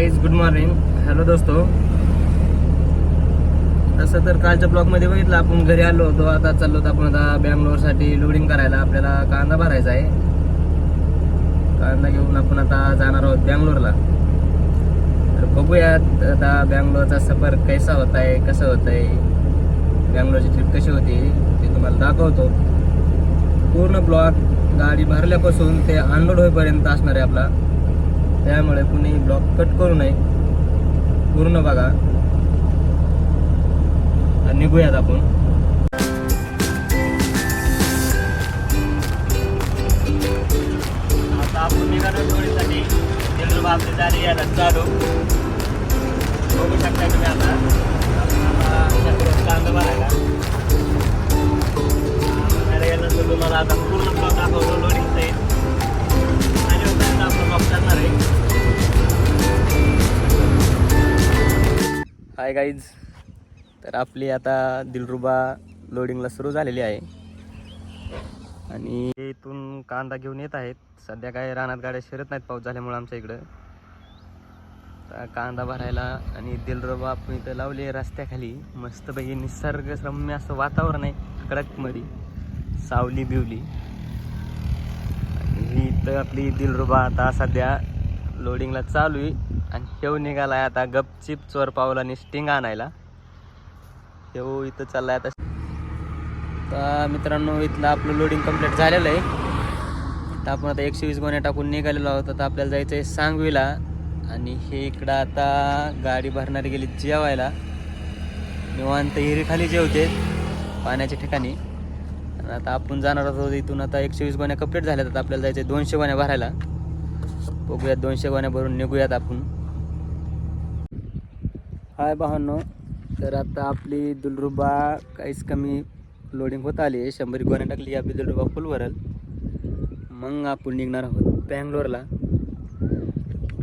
Guys good morning hello दोस्तो. तसं तर कालच्या ब्लॉगमध्ये बघितलं आपण घरी आलो होतो आता चाललो होतो आपण आता बँगलोरसाठी लोडिंग करायला. आपल्याला कांदा भरायचा आहे. कांदा घेऊन आपण आता जाणार आहोत बँगलोरला. तर बघूयात आता बँगलोरचा सफर कैसा होत आहे कसं होत आहे बँगलोरची ट्रिप कशी होती ते तुम्हाला दाखवतो. पूर्ण ब्लॉग गाडी भरल्यापासून ते अनलोड होईपर्यंत असणार आहे आपला. त्यामुळे कुणी ब्लॉग कट करू नये. पूर्ण बघा. तर निघूयात आपण. आता आपण निघालो टोळीसाठी. दिलरुबा आपली झाली आता चालू. बघू शकता तुम्ही आता. आपण आता शेतात कांदा भरायला भरायला गेल्यानंतर तुम्हाला आता पूर्ण ब्लॉग दाखवतो लोडिंगचा. येईल करणार आहे. हाय गाईज तर आपली आता दिलरुबा लोडिंगला सुरू झालेली आहे. आणि इथून कांदा घेऊन येत आहेत. सध्या काय रानात गाड्या शिरत नाहीत पाऊस झाल्यामुळे आमच्या इकडं. कांदा भरायला आणि दिलरुबा आपण इथं लावली आहे रस्त्याखाली. मस्तपैकी निसर्गरम्य असं वातावरण आहे. कडकमध्ये सावली बिवली तर आपली दिलरुबा आता सध्या लोडिंगला चालू आहे. आणि हेव निघालाय आता गपचिप चोर आणि स्टिंग आणायला. हेव इथं चाललाय आता. तर मित्रांनो इथलं आपलं लोडिंग कंप्लीट झालेलं आहे. तर आपण आता एकशे वीस गोण्या टाकून निघालेलो आहोत. आता आपल्याला जायचं आहे सांगवीला. आणि हे इकडं आता गाडी भरणारी गेली जेवायला. निवांत हिरीखाली जेवते पाण्याच्या ठिकाणी. तर आता आपण जाणार आहोत इथून. आता एकशे वीस गोण्या कंप्लीट झाल्यात. आता आपल्याला जायचं आहे दोनशे गोण्या भरायला. बघूयात दोनशे गोण्या भरून निघूयात आपण. हाय भावांनो तर आता आपली दुलरुबा काहीच कमी लोडिंग होत आली आहे. शंभर गोण्या टाकली आपली दुलरुबा फुल भरल. मग आपण निघणार आहोत बँगलोरला.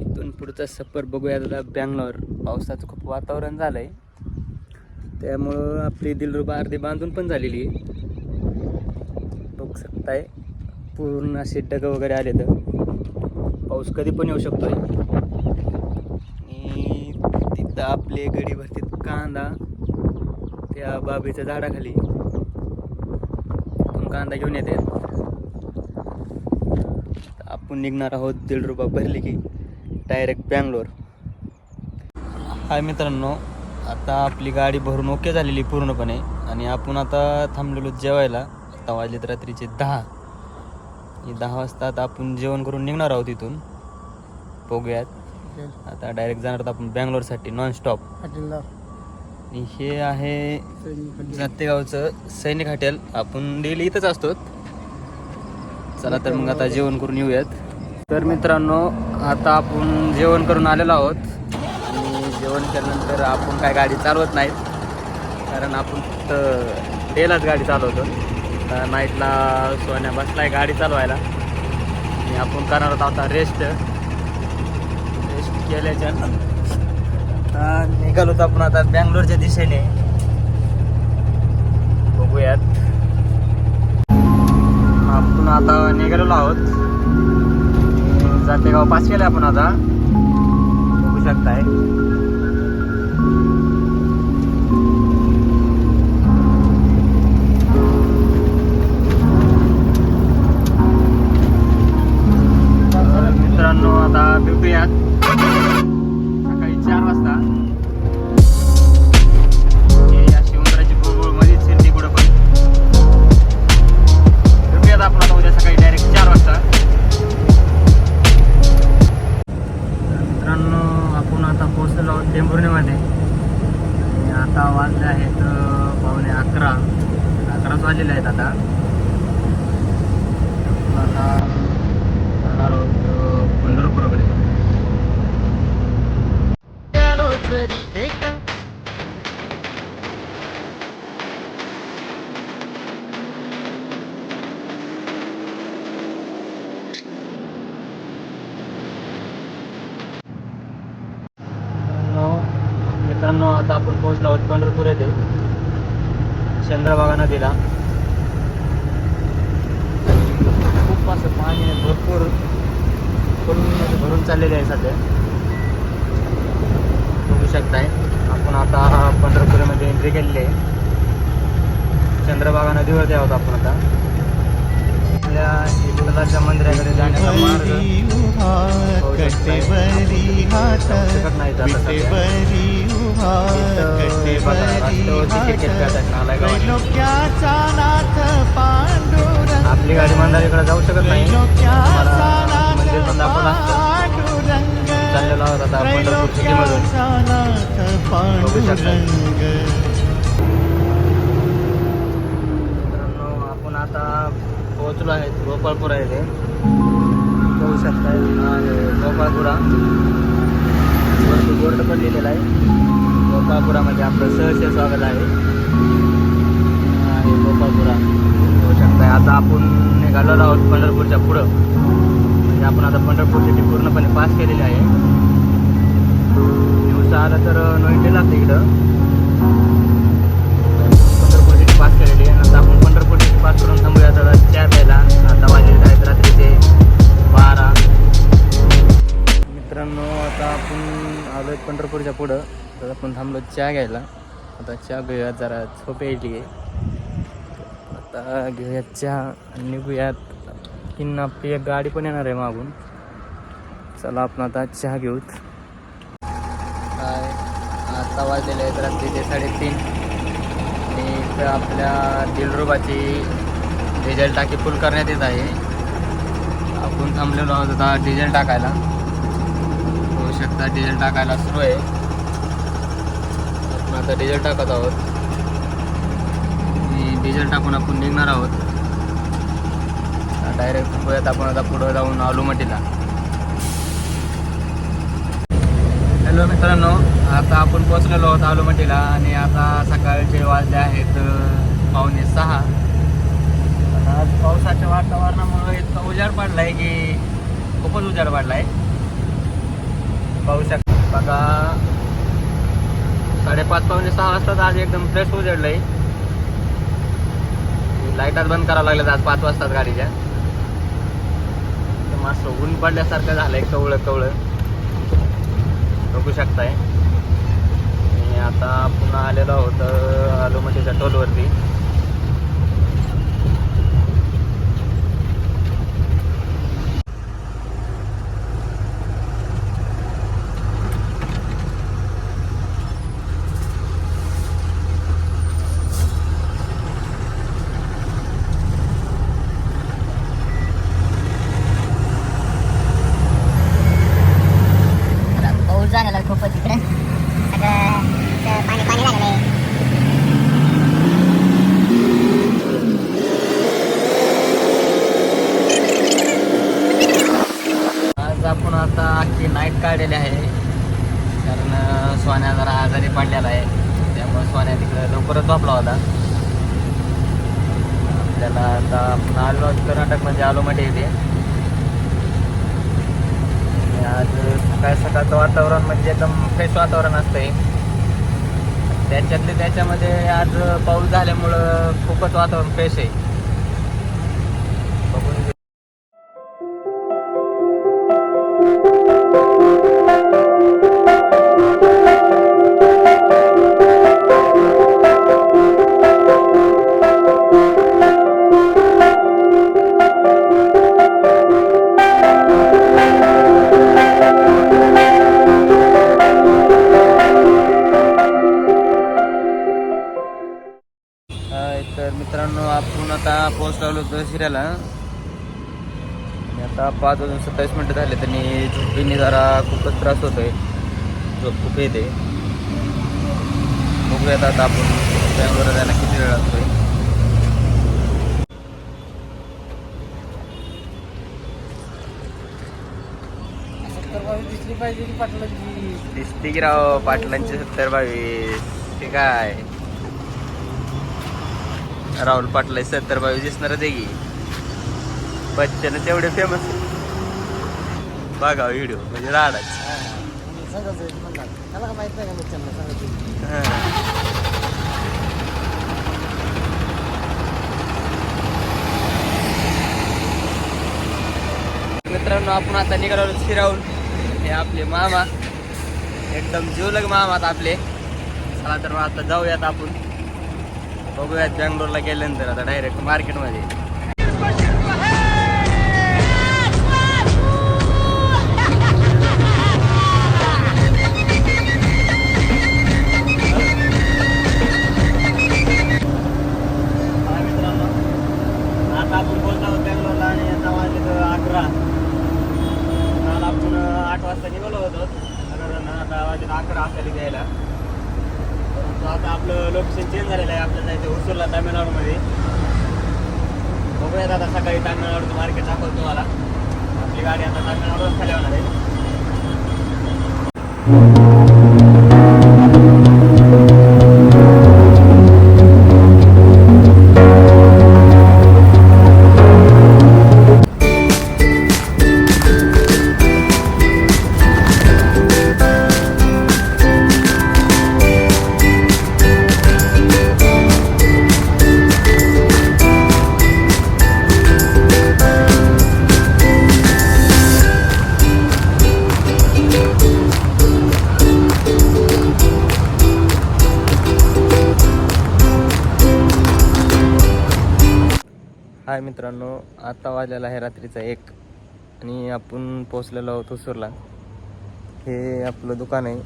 इथून पुढचा सफर बघूयात आता बँगलोर. पावसाचं खूप वातावरण झालं आहे त्यामुळं आपली दिलरुबा अर्धी बांधून पण झालेली आहे. बघू पूर्ण असे डगं वगैरे आले तर. पाऊस कधी पण येऊ शकतो आणि तिथं आपले गडी भरतीत कांदा त्या बाबीच्या झाडाखाली. कांदा घेऊन येते. आपण निघणार आहोत दीड रुपये भरली की डायरेक्ट बँगलोर. हाय मित्रांनो आता आपली गाडी भरून ओके झालेली पूर्णपणे. आणि आपण आता थांबलेलो जेवायला. आता वाजलेत रात्रीचे दहा. दहा वाजता आता आपण जेवण करून निघणार आहोत इथून. बघूयात. आता डायरेक्ट जाणार आहोत आपण बँगलोरसाठी नॉन स्टॉप आणि हे आहे जातेगावचं सैनिक हॉटेल. आपण डेली इथंच असतो चला तर मग आता जेवण करून येऊयात. तर मित्रांनो आता आपण जेवण करून आलेलो आहोत. आणि जेवण केल्यानंतर आपण काय गाडी चालवत नाहीत. कारण आपण फक्त डेलाच गाडी चालवतो. आता नाईटला सोन्या बसलाय गाडी चालवायला. आणि आपण करणार आहोत आता रेस्ट रेस्ट केल्याच्या आता निघालो होतो आपण आता बँगलोरच्या दिशेने. बघूयात. आपण आता निघालेलो आहोत. जातेगाव पास केलं आपण आता. बघू शकताय. मित्रांनो आता भेटूयात. सकाळी चार वाजता. मित्रांनो मित्रांनो आता आपण पोहोचलो आहोत पंढरपूर येथे. चंद्रभागा नदीला खूप असं पाणी आहे भरपूर. भरून चाललेले आहे सध्या. शकताय. आपण आता पंढरपूरमध्ये एंट्री केलेली आहे. चंद्रभागा नदीवरती आहोत आपण आता. आपल्या विठ्ठलाच्या मंदिराकडे जाण्याचा मार्ग आपली गाडी मंदारीकडे जाऊ शकत नाही. मंदिर पण दाखवलं असतं चाललेलो आहोत आता पंढरपूर सिटीमधून बघू शकता. मित्रांनो आपण आता पोहोचलो आहे गोपाळपूर आहे ते पाहू शकताय हा आहे गोपाळपुरा. वरती बोर्ड पण लिहिलेला आहे. गोपाळपुरामध्ये आपलं सहर्ष स्वागत आहे. हा गोपाळपुरा. पाहू शकताय आता आपण निघालेलो आहोत पंढरपूरच्या पुढं. म्हणजे आपण आता पंढरपूर सिटी पूर्णपणे पास केलेली आहे. दिवसा आला तर नोईंडे लागते इकडं. पंढरपूर सिटी पास केलेली आहे. नंतर आपण पंढरपूर सिटी पास करून थांबूया. आता चार प्यायला आता वाजलेले आहेत रात्रीचे बारा. मित्रांनो आता आपण आलो आहे पंढरपूरच्या पुढं. तर आपण थांबलो चहा घ्यायला. आता चहा घेऊयात. जरा झोप यायची आहे. आता घेऊयात चहा आणि निघूयात. आणखीन आपली एक गाडी पण येणार आहे मागून. चला आपण आता चहा घेऊत. काय आता वाजलेले आहेत रात्रीचे साडेतीन. आणि इथं आपल्या दिलरुबाची डिझेल टाकी फुल करण्यात येत आहे. आपण थांबलेलो आहोत आता डिझेल टाकायला. होऊ शकता डिझेल टाकायला सुरू आहे. आपण आता डिझेल टाकत आहोत. आणि डिझेल टाकून आपण निघणार आहोत. डायरेक्ट थांबूयात आपण आता पुढं जाऊन आलूमटीला. हॅलो मित्रांनो आता आपण पोचलेलो आहोत आलूमटीला आणि आता सकाळचे वाजले आहेत पावणे सहा. आज पावसाच्या वातावरणामुळे इतका उजाड पडलाय आहे की खूपच उजाड पडलाय. आहे पाहू बघा साडेपाच पावणे सहा वाजता आज एकदम फ्रेश उजडलं आहे लाईटात बंद करावं लागलं आज पाच वाजतात गाडीच्या. असं ऊन पडल्यासारखं झालंय कवळं कवळं. बघू शकताय. आणि आता पुन्हा आलेलो आहोत आलो म्हणजे टोलवरती पाऊस झालेला खूपच इकडे सगळं इथं पाणी पाणी झालेलं आहे आज आपण आता अख्खी नाईट काढलेले आहे. कारण स्वान्या सोन्या जरा आजारी पडलेला आहे. त्यामुळे सोन्या तिकडे लवकरच झोपला होता. आपल्याला आता आपण आलो म्हणजे आलो आलोमध्ये येते आज सकाळ सकाळचं वातावरण म्हणजे एकदम फ्रेश वातावरण असतंय. त्याच्यातले त्याच्यामध्ये आज पाऊस झाल्यामुळं खूपच वातावरण फ्रेश आहे. पोहोचलो होतो शिरायला आणि आता पाच वाजून सत्तावीस मिनटं झाले त्यांनी झोपीने जरा खूपच त्रास होतोय. झोप खूप येते. बघूयात आता आपण बँगलोर जायला किती वेळ लागतोय. दिसली पाहिजे की पाटलाची? दिसते की राव पाटलांचे सत्तर बावीस. ते काय राहुल पाटला सत्तर बावीस दिसणार देगी. बच्चन तेवढे फेमस बघा व्हिडिओ म्हणजे राडाच. सांगायचं नाही का सांगायचं मित्रांनो आपण आता निघालो फिरावून हे आपले मामा. एकदम जीवलग मामात आपले. चला तर मग आता जाऊयात आपण. बघूयात बँगलोरला गेल्यानंतर आता डायरेक्ट मार्केटमध्ये आता आपण बोलतो आहोत बँगलोरला आणि आता वाजले तर अकरा काल आपण आठ वाजता निघालो होतो. साधारण आता वाजले अकरा आपल्याला द्यायला आता आपलं लोकेशन चेंज झालेलं आहे. आपल्याला इथे होसूरला तामिळनाडूमध्ये. बघूयात आता सकाळी तामिळनाडूचं मार्केट दाखवतो तुम्हाला. आपली गाडी आता तामिळनाडूला खाली होणार आहे. हाय मित्रांनो आता वाजलेला आहे रात्रीचा एक. आणि आपण पोचलेलो आहोत उसूरला हे आपलं दुकान आहे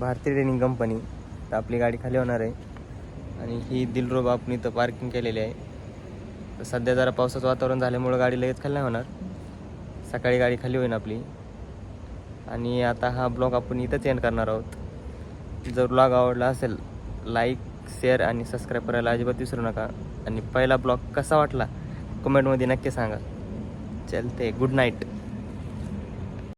भारतीय ट्रेनिंग कंपनी तर आपली गाडी खाली होणार आहे. आणि ही दिलरोब आपण इथं पार्किंग केलेली आहे. तर सध्या जरा पावसाचं वातावरण झाल्यामुळं गाडी लगेच खाली नाही होणार. सकाळी गाडी खाली होईल आपली. आणि आता हा ब्लॉग आपण इथंच एंड करणार आहोत. जर ब्लॉग आवडला असेल लाईक शेअर आणि सबस्क्राईब करायला अजिबात विसरू नका. आणि पहिला ब्लॉग कसा वाटला? कमेंटमध्ये नक्की सांगा. चलते गुड नाईट.